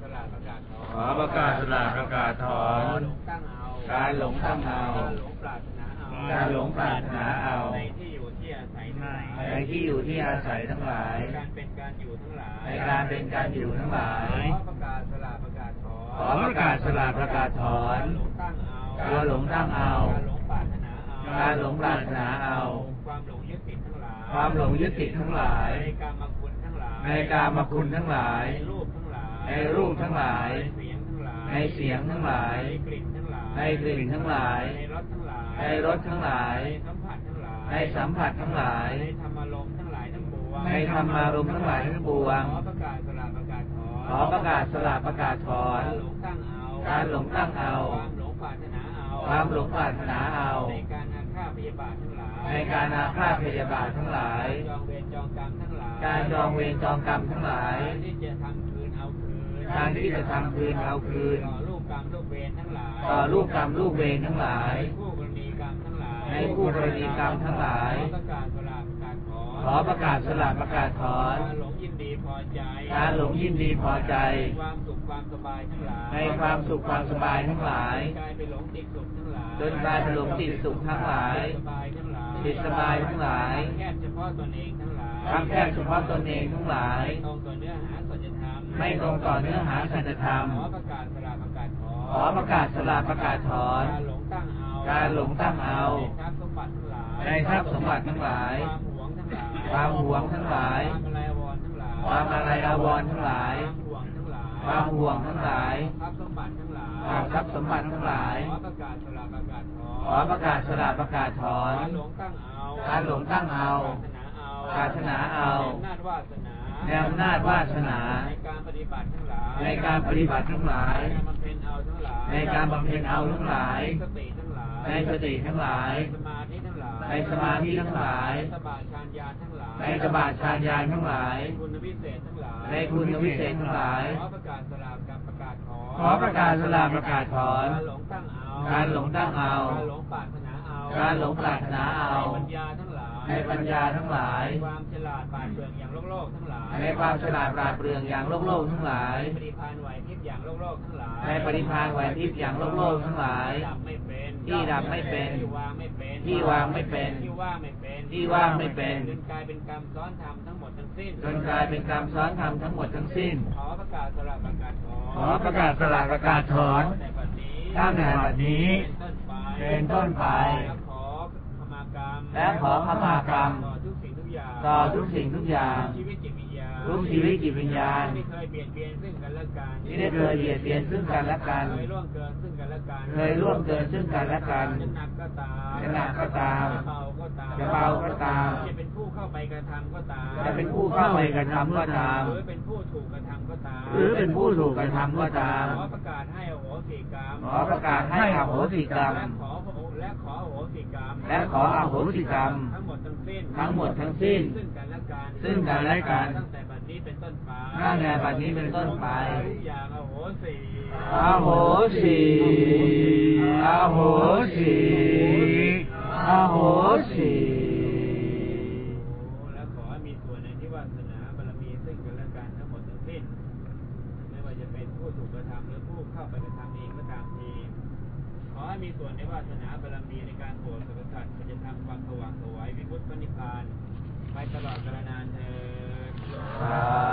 สลากประกาศถอนขอประกาศสลากประกาศถอนการหลงตั้งเอาการหลงตั้งเอาการหลงปรารถนาเอาการหลงปรารถนาเอาในที่อยู่ที่อาศัยทั้งหลายในที่อยู่ที่อาศัยทั้งหลายในการเป็นการอยู่ทั้งหลายในการเป็นการอยู่ทั้งหลายขอประกาศสลากประกาศถอนขอประกาศสลากประกาศถอนการหลงตั้งเอาการหลงตั้งเอาการหลงปรารถนาเอาการหลงปรารถนาเอา ความหลงยึดติดทั้งหลายความหลงยึดติดทั้งหลายในการมคุณทั้งหลายในกามคุณทั้งหลายในรูปทั้งหลาย ในรูปทั้งหลายในเสียงทั้งหลาย ในเสียงทั้งหลาย ในกลิ่นทั้งหลาย ในกลิ่นทั้งหลายในรสทั้งหลายในรสทั้งหลายในสัมผัสทั้งหลาย ในสัมผัสทั้งหลาย ในธรรมารมณ์ทั้งหลายทั้งปวงในธรรมารมณ์ทั้งหลายทั้งปวงขอประกาศสลากประกาศถอนขอประกาศสลากประกาศถอนการหลงตั้งเอาการหลงตั้งเอาความหลงปรารถนาเอาความหลงปรารถนาเอา ในการอาฆาตพยาบาททั้งหลาย ในการอาฆาตพยาบาททั้งหลายจองเวรจองกรรมทั้งหลาย การจองเวรจองกรรมทั้งหลายการที่จะทำคืนเอาคืนการที่จะทำคืนเอาคืน ต่อลูกกรรมลูกเวรทั้งหลาย ต่อลูกกรรมลูกเวรทั้งหลาย ในคู่กรณีกรรมทั้งหลาย ในคู่กรณีกรรมทั้งหลายขอประกาศสลากประกาศถอนขอประกาศสลากประกาศถอนการหลงยินดีพอใจการหลงยินดีพอใจ ความสุขความสบายทั้งหลาย ในความสุขความสบายทั้งหลายกลายเป็นหลงติดสุขทั้งหลาย จนกลายเป็นหลงติดสุขทั้งหลายสบายทั้งหลายติดสบายทั้งหลายแค่เฉพาะตนเองทั้งหลายทั้งแค่เฉพาะตนเองทั้งหลายไม่ตรงต่อเนื้อหาสัจธรรม ไม่ตรงต่อเนื้อหาสัจธรรม ขอประกาศสลากประกาศถอนขอประกาศสลากประกาศถอน การหลงตั้งเอา การหลงตั้งเอาในทรัพย์สมบัติทั้งหลายในทรัพย์สมบัติทั้งหลายความหวงทั้งหลายความหวงทั้งหลาย ความอะไรอาวรณ์ทั้งหลายความอะไรอาวรณ์ทั้งหลาย ความห่วงทั้งหลายความห่วงทั้งหลายทรัพย์สมบัติทั้งหลายความทรัพย์สมบัติทั้งหลาย ขอประกาศสลากประกาศถอน ขอประกาศสลากประกาศถอน การหลงตั้งเอา การหลงตั้งเอาปรารถนาเอาปรารถนาเอาในอำนาจวาสนา ในอำนาจวาสนา ในการปฏิบัติทั้งหลาย ในการปฏิบัติทั้งหลาย ในการบำเพ็ญเอาทั้งหลาย ในการบำเพ็ญเอาทั้งหลายในสติทั้งหลายในสติทั้งหลาย ในสมาธิทั้งหลาย ในสมาธิทั้งหลายในสบาฌานญาณทั้งหลายในสบาฌานญาณทั้งหลายในคุณวิเศษทั้งหลาย ในคุณวิเศษทั้งหลายขอประกาศสลากกับประกาศถอนขอประกาศสลากประกาศถอนการหลงตั้งเอาการหลงตั้งเอา การหลงปรารถนาเอา ในปัญญาทั้งหลายในปัญญาทั้งหลายในความฉลาดปราดเปรื่องอย่างโลกโลกทั้งหลาย ในความฉลาดปราดเปรื่องอย่างโลกโลกทั้งหลายในปฏิภาณไหวพริบอย่างโลกโลกทั้งหลาย ในปฏิภาณไหวพริบอย่างโลกโลกทั้งหลายดับไม่เป็นที่ดับไม่เป็น ที่วางไม่เป็น ที่วางไม่เป็น ที่ว่างไม่เป็น ที่ว่างไม่เป็นจนกลายเป็นกรรมซ้อนธรรมทั้งหมดทั้งสิ้นจนกลายเป็นกรรมซ้อนธรรมทั้งหมดทั้งสิ้น ขอประกาศสลากประกาศถอน ขอประกาศสลากประกาศถอนในบัดนี้ตั้งแต่บัดนี้ เป็นต้นไป และขอขมากรรมต่อทุกสิ่งทุกอย่างต่อทุกสิ่งทุกอย่างชีวิตจิตวิญญาณทุกชีวิตจิตวิญญาณที่เคยเบียดเบียนซึ่งกันและกันที่ได้เคยเบียดเบียนซึ่งกันและกันเคยล่วงเกินซึ่งกันและกันเคยล่วงเกินซึ่งกันและกันจะหนักก็ตามจะหนักก็ตามจะเบาก็ตามจะเบาก็ตามจะเป็นผู้เข้า ไปกระทำก็ตามจะเป็นผู้เข้าไปกระทำก็ตาม หรือเป็นผู้ถูกกระทำก็ตาม หรือเป็นผู้ถูกกระทำก็ตาม ขอประกาศให้อโหสิกรรม ขอประกาศให้อโหสิกรรม และขอและขออโหสิกรรม และขออโหสิกรรม ทั้งหมดทั้งสิ้น ทั้งหมดทั้งสิ้น ซึ่งกันและกัน ซึ่งกันและกัน ตั้งแต่บัดนี้เป็นต้นไป ตั้งแต่บัดนี้เป็นต้นไปทุกอย่างอโหสิอโหสิอโหสิอโหสิ และขอให้มีส่วนในที่วาสนาบารมีซึ่งกันและกันทั้งหมดทั้งสิ้น ไม่ว่าจะเป็นผู้ถู กกระทำหรือผู้เข้าไปกระทำเองก็ตามทีขอให้มีส่วนในวาสนาบารมีในการโปรดสรรพสัตว์จะทำความสว่างสวยวิมุตติพระนิพพาน ไปตลอดกาลนานเถิดสาธุ